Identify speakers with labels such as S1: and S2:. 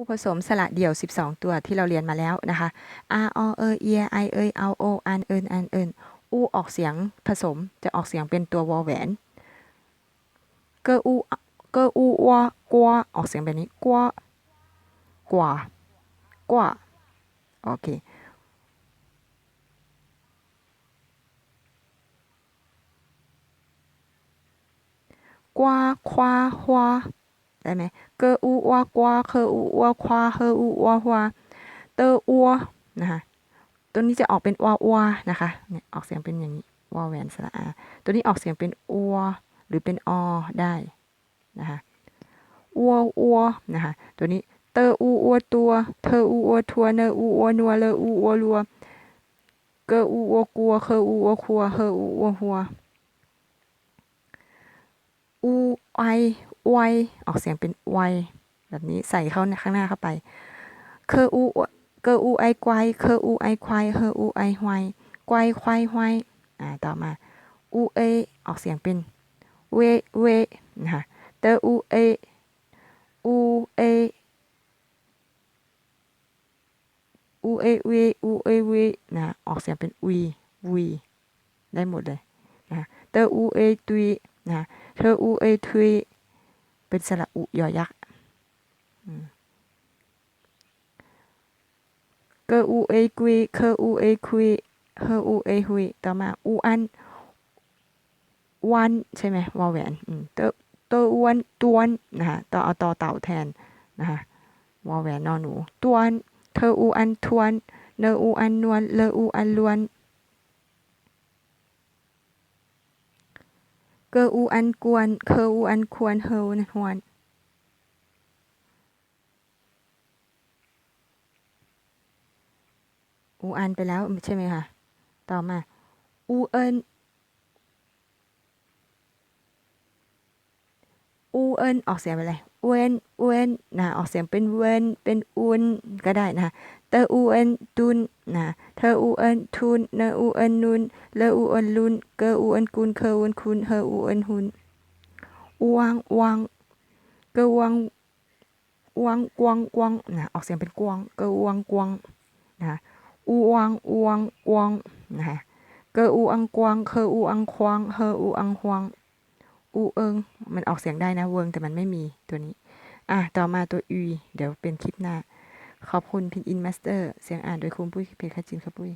S1: ผู้ผสมสระเดี่ยว 12 ตัวที่เราเรียนมาแล้วนะคะ r o e e i e o o an ön an ön อูออกเสียงผสมจะออกเสียงเป็นตัววอแหวนเกออูเกออูวากวออกเสียงแบบนี้กวกว่ากว่าโอเคกว่าควาฮวา ได้ไหมเกออูวากวาเคออูวาควาเฮออูวาฮวาเตออัวนะคะตัวนี้จะออกเป็นวาอัวนะคะเนี่ยออกเสียงเป็นอย่างนี้วาแหวนสระอาตัวนี้ออกเสียงเป็นอัวหรือเป็นอได้นะคะอัวอัวนะคะตัวนี้เตออูอัวตัวเธออูอัวทัวเนออูอัวนัวเลออูอัวรัวเกออูอัวกัวเคออูอัวคัวเฮออูอัวหัวอูไอ ไวออกเสียงเป็นไวแบบนี้ใส่เข้าข้างหน้าเข้าไปเคออูเกออูไอควายเคออูไอควายเฮออูไอหวายควายควายหวายอ่าต่อมาอูเอออกเสียงเป็นเวเวนะคะเตออูเออูเออูเอเวอูเอเวนะออกเสียงเป็นวีวีได้หมดเลยนะเตออูเอตุยนะเธออูเอทุย เป็นสระอุยอยักษ์เกออูเอกุยเคออูเอคุยเฮออูเอหุยต่อมาอูอันวันใช่ไหมวอแหวนเตอเตออ้วนตวนนะคะต่อเอาต่อเต่าแทนนะคะวอแหวนนอนหนูตวนเธออูอันทวนเนออูอันนวลเลออูอันลวน เกออูอันกวน เคออูอันควร เฮออนหวนอูอันไปแล้วใช่ไหมคะต่อมา อูเอินอูเอินออกเสียงไปเลยเวนเวนนะออกเสียงเป็นเวนเป็นอุนก็ได้นะคะ เตออูเอินตุนนะเธออูเอินทุนเนออูเอินนุนเลออูเอินลุนเกออูเอินกุนเคออูเอินคุนเฮออูเอินหุนอูวังวังเกอวังวังกวางกวางนะออกเสียงเป็นกวางเกอวังกวางนะอูวังอูวังกวางนะเกออูอังกวางเคออูอังควางเฮออูอังควางอูเอิงมันออกเสียงได้นะเวิงแต่มันไม่มีตัวนี้อะต่อมาตัวอีเดี๋ยวเป็นคลิปหน้า ขอบคุณพินอินมาสเตอร์ เสียงอ่านโดยคุณปุ้ยเพคาจินครับปุ้ย